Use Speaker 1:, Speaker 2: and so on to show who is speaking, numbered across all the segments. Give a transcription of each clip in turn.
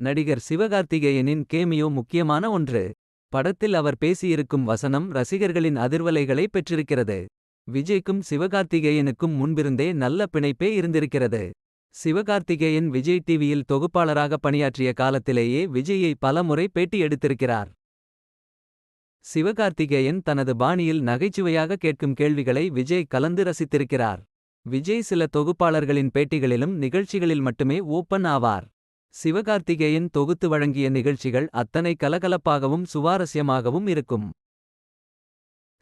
Speaker 1: நடிகர் சிவகார்த்திகேயனின் கேமியோ முக்கியமான ஒன்று. படத்தில் அவர் பேசியிருக்கும் வசனம் ரசிகர்களின் அதிர்வலைகளை பெற்றிருக்கிறது. விஜய்க்கும் சிவகார்த்திகேயனுக்கும் முன்பிருந்தே நல்ல பிணைப்பே இருந்திருக்கிறது. சிவகார்த்திகேயன் விஜய் டிவியில் தொகுப்பாளராக பணியாற்றிய காலத்திலேயே விஜய்யை பலமுறை பேட்டி எடுத்திருக்கிறார். சிவகார்த்திகேயன் தனது பாணியில் நகைச்சுவையாக கேட்கும் கேள்விகளை விஜய் கலந்து ரசித்திருக்கிறார். விஜய் சில தொகுப்பாளர்களின் பேட்டிகளிலும் நிகழ்ச்சிகளில் மட்டுமே ஓப்பன் ஆவார். சிவகார்த்திகேயன் தொகுத்து வழங்கிய நிகழ்ச்சிகள் அத்தனை கலகலப்பாகவும் சுவாரஸ்யமாகவும் இருக்கும்.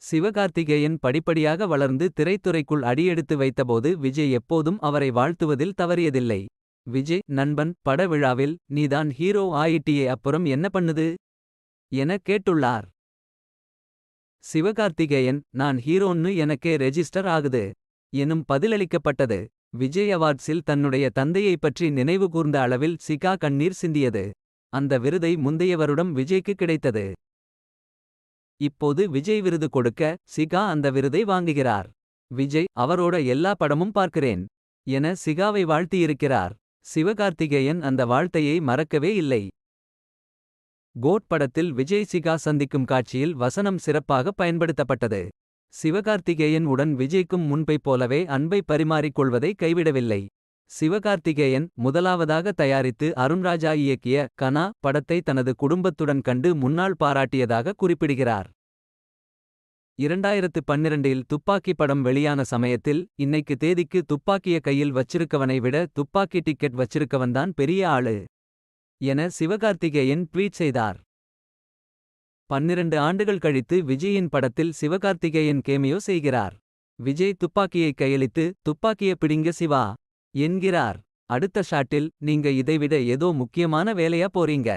Speaker 1: சிவகார்த்திகேயன் படிப்படியாக வளர்ந்து திரைத்துறைக்குள் அடியெடுத்து வைத்தபோது விஜய் எப்போதும் அவரை வாழ்த்துவதில் தவறியதில்லை. விஜய் நண்பன் பட விழாவில் நீதான் ஹீரோ ஆயிட்டியே அப்புறம் என்ன பண்ணுது. என கேட்டுள்ளார். சிவகார்த்திகேயன் நான் ஹீரோன்னு எனக்கே ரெஜிஸ்டர் ஆகுது. எனும் பதிலளிக்கப்பட்டது. விஜய் அவார்ட்ஸில் தன்னுடைய தந்தையைப் பற்றி நினைவு கூர்ந்த அளவில் சிகா கண்ணீர் சிந்தியது. அந்த விருதை முந்தைய வருடம் விஜய்க்கு கிடைத்தது. இப்போது விஜய் விருது கொடுக்க சிகா அந்த விருதை வாங்குகிறார். விஜய் அவரோட எல்லா படமும் பார்க்கிறேன். என சிகாவை வாழ்த்தியிருக்கிறார். சிவகார்த்திகேயன் அந்த வாழ்த்தையை மறக்கவே இல்லை. கோட் படத்தில் விஜய் சிகா சந்திக்கும் காட்சியில் வசனம் சிறப்பாக பயன்படுத்தப்பட்டது. சிவகார்த்திகேயன் உடன் விஜய்க்கும் முன்பைப் போலவே அன்பை பரிமாறிக்கொள்வதை கைவிடவில்லை. சிவகார்த்திகேயன் முதலாவதாக தயாரித்து அருண்ராஜா இயக்கிய கனா படத்தை தனது குடும்பத்துடன் கண்டு முன்னாள் பாராட்டியதாக குறிப்பிடுகிறார். இரண்டாயிரத்து பன்னிரண்டில் துப்பாக்கி படம் வெளியான சமயத்தில் இன்னைக்கு தேதிக்கு துப்பாக்கிய கையில் வச்சிருக்கவனை விட துப்பாக்கி டிக்கெட் வச்சிருக்கவன்தான் பெரிய ஆளு. என சிவகார்த்திகேயன் ட்வீட் செய்தார். 12 ஆண்டுகள் கழித்து விஜயின் படத்தில் சிவகார்த்திகேயன் கேமியோ செய்கிறார். விஜய் துப்பாக்கியை கையளித்து துப்பாக்கிய பிடிங்க சிவா. என்கிறார். அடுத்த ஷாட்டில் நீங்க இதைவிட ஏதோ முக்கியமான வேலையா போறீங்க.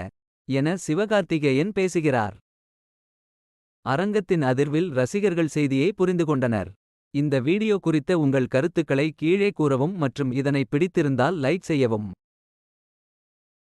Speaker 1: என சிவகார்த்திகேயன் பேசுகிறார். அரங்கத்தின் அதிர்வில் ரசிகர்கள் செய்தியை புரிந்து கொண்டனர் இந்த வீடியோ குறித்த உங்கள் கருத்துக்களை கீழே கூறவும் மற்றும் இதனை பிடித்திருந்தால் லைக் செய்யவும்.